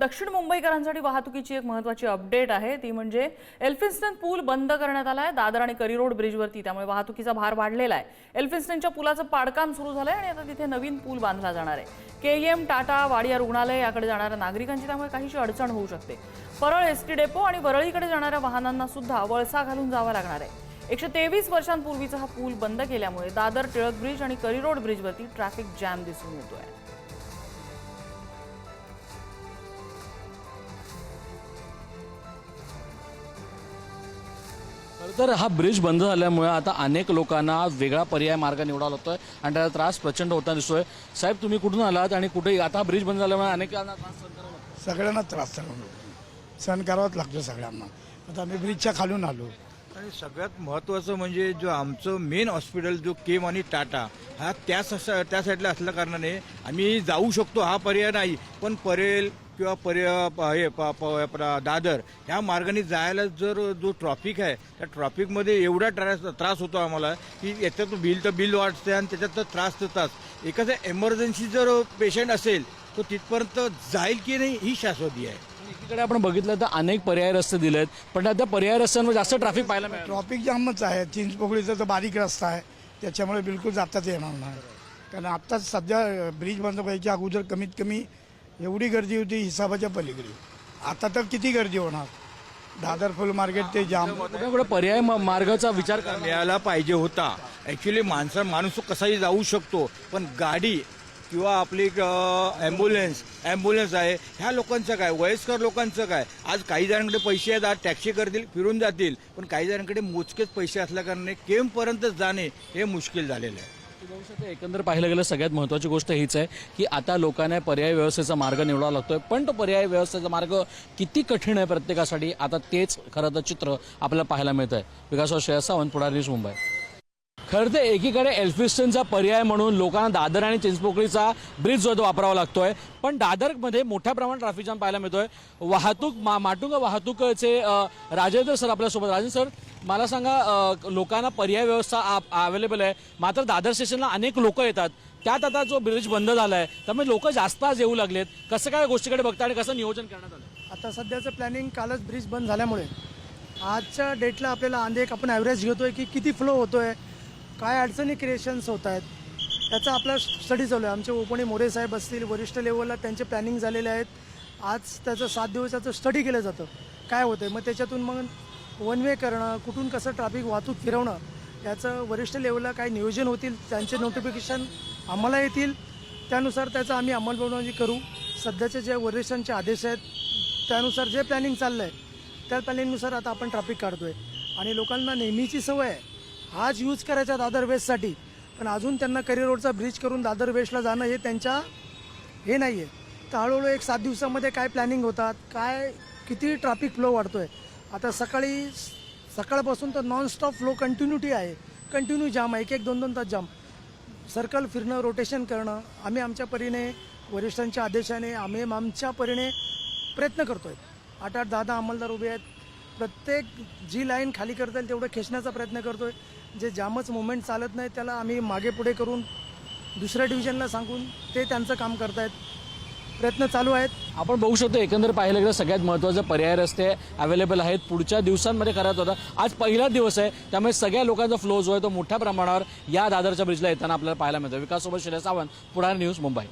दक्षिण मुंबईकरांसाठी वाहतुकीची एक महत्वाची अपडेट आहे. ती म्हणजे एल्फिन्स्टन पूल बंद करण्यात आला आहे. दादर आणि करी रोड ब्रिजवरती त्यामुळे वाहतुकीचा भार वाढलेला आहे. एल्फिन्स्टनच्या पुलाचं पाडकाम सुरू झालं आहे आणि आता तिथे नवीन पूल बांधला जाणार आहे. के एम टाटा वाडिया रुग्णालय याकडे जाणाऱ्या नागरिकांची त्यामुळे काहीशी अडचण होऊ शकते. परळ एस टी डेपो आणि वरळीकडे जाणाऱ्या वाहनांना सुद्धा वळसा घालून जावं लागणार आहे. एकशे तेवीस वर्षांपूर्वीचा हा पूल बंद केल्यामुळे दादर टिळक ब्रिज आणि करी रोड ब्रिजवरती ट्रॅफिक जॅम दिसून येतोय. तर हा ब्रिज बंद झाल्यामुळे आता अनेक लोकांना वेगळा पर्याय मार्ग निवडावा लागतोय आणि त्याचा त्रास प्रचंड होताना दिसतोय. साहेब तुम्ही कुठून आलात आणि कुठे आता ब्रिज बंद झाल्यामुळे अनेकांना त्रास सहन करावा. सगळ्यांना त्रास सहन सहन करावाच लागतो सगळ्यांना. आता आम्ही ब्रिजच्या खालून आलो. आणि सगळ्यात महत्त्वाचं म्हणजे जो आमचं मेन हॉस्पिटल जो केम आणि टाटा हा त्या स- त्या साईडला असल्या कारणाने आम्ही जाऊ शकतो हा पर्याय नाही. पण परेल किंवा पर्याय प- हे प- प- आपला दादर ह्या मार्गाने जायला जर जो ट्रॉफिक आहे त्या ट्रॉफिकमध्ये एवढा त्रास त्रास होतो आम्हाला की याच्यात बिल तर बिल वाटते आणि त्याच्यात तर त्रास देतात एखादा एमर्जन्सी जर पेशंट असेल तो तिथपर्यंत जाईल की नाही ही शाश्वती आहे. एकीकडे आपण बघितलं तर अनेक पर्याय रस्ते दिलेत पण त्या पर्याय रस्त्यांवर जास्त ट्रॅफिक पाहायला मिळालं ट्रॉफिक जामच आहे. चिंचपोकळीचा तर बारीक रस्ता आहे. त्याच्यामुळे बिलकुल जाताच येणार नाही. कारण आत्ताच सध्या ब्रिज बंद व्हायच्या अगोदर कमीत कमी एवढी गर्दी होती हिसाबाच्या पलीकडे. आता तर किती गर्दी होणार? दादर फुल मार्केट ते जाम. कुठे पर्याय म- मार्गाचा विचार करा मिळायला पाहिजे होता. ॲक्च्युली माणसा माणूस तो कसाही जाऊ शकतो पण गाडी किंवा आपली ॲम्ब्युलन्स ॲम्ब्युलन्स आहे ह्या लोकांचं काय? वयस्कर लोकांचं काय? आज काही जणांकडे पैसे आहेत आज टॅक्सी करतील फिरून जातील पण काही जणांकडे मोजकेच पैसे असल्याकारणाने केमपर्यंत जाणे हे मुश्किल झालेलं आहे. एकंदर पाहिलं गेलं सगळ्यात महत्त्वाची गोष्ट हीच आहे की आता लोकांना पर्याय व्यवस्थेचा मार्ग निवडावा लागतोय. पण तो पर्याय व्यवस्थेचा मार्ग किती कठीण आहे प्रत्येकासाठी आता तेच खरं तर चित्र आपल्याला पाहायला मिळत आहे विकास श्रेयस सावंत पुढार न्यूज मुंबई. खरं तर एकीकडे एल्फिस्टनचा पर्याय म्हणून लोकांना दादर आणि चिंचपोकळीचा ब्रिज जो तो वापरावा लागतोय. पण दादरमध्ये मोठ्या प्रमाणात ट्रॅफिक जाम पाहायला मिळतोय. वाहतूक मा माटुंगा वाहतूकचे राजेंद्र सर आपल्यासोबत. राजेंद्र सर मला सांगा लोकांना पर्याय व्यवस्था अवेलेबल आहे. मात्र दादर स्टेशनला अनेक लोक येतात. त्यात आता जो ब्रिज बंद झाला आहे त्यामुळे लोक जास्त आज येऊ लागलेत. कसं काय गोष्टीकडे बघता आणि कसं नियोजन करण्यात आलं आता सध्याचं प्लॅनिंग कालच ब्रिज बंद झाल्यामुळे. आजच्या डेटला आपल्याला आंधे एक आपण ॲव्हरेज घेतोय की किती फ्लो होतोय काय अडचणी क्रिएशन्स होत आहेत त्याचा आपला स्टडी चालू आहे. आमचे ओपणी मोरे साहेब असतील वरिष्ठ लेवलला त्यांचे प्लॅनिंग झालेले आहेत. आज त्याचं सात दिवसाचं स्टडी केलं जातं. काय होतं मग त्याच्यातून मग वन वे करणं कुठून कसं ट्रॅफिक वाहतूक फिरवणं याचं वरिष्ठ लेवलला काय नियोजन होतील त्यांचे नोटिफिकेशन आम्हाला येतील. त्यानुसार त्याचं आम्ही अंमलबजावणी करू. सध्याचे जे वरिष्ठांचे आदेश आहेत त्यानुसार जे प्लॅनिंग चाललं आहे त्या प्लॅनिंगनुसार आता आपण ट्रॅफिक काढतोय. आणि लोकांना नेहमीची सवय आहे आज यूज करायच्या दादर वेस्टसाठी पण अजून त्यांना करी रोडचा ब्रिज करून दादर वेस्टला जाणं हे त्यांच्या हे नाही आहे तर हळूहळू एक सात दिवसामध्ये काय प्लॅनिंग होतात काय किती ट्रॅफिक फ्लो वाढतो आहे आता सकाळी सकाळपासून तर नॉनस्टॉप फ्लो कंटिन्युटी आहे. कंटिन्यू जाम आहे. एक एक दोन दोन तास जाम सर्कल फिरणं रोटेशन करणं आम्ही आमच्या परीने वरिष्ठांच्या आदेशाने आम्ही आमच्या परीने प्रयत्न करतो आहे आठ आठ दहा दहा अंमलदार उभे आहेत. प्रत्येक जी लाईन खाली करता येईल तेवढं खेचण्याचा प्रयत्न करतो आहे जे जामच मुवमेंट चालत नाही त्याला आम्ही मागे पुढे करून दुसऱ्या डिव्हिजनला सांगून ते त्यांचं काम करतायत. प्रयत्न चालू आहेत. आपण बघू शकतो एकंदर पाहिलं गेलं सगळ्यात महत्त्वाचं पर्याय रस्ते अवेलेबल आहेत. पुढच्या दिवसांमध्ये करत होता. आज पहिला दिवस आहे त्यामुळे सगळ्या लोकांचा फ्लो जो आहे तो मोठ्या प्रमाणावर या दादरच्या ब्रिजला येताना आपल्याला पाहायला मिळतो विकास सोबत सावंत पुढा न्यूज मुंबई.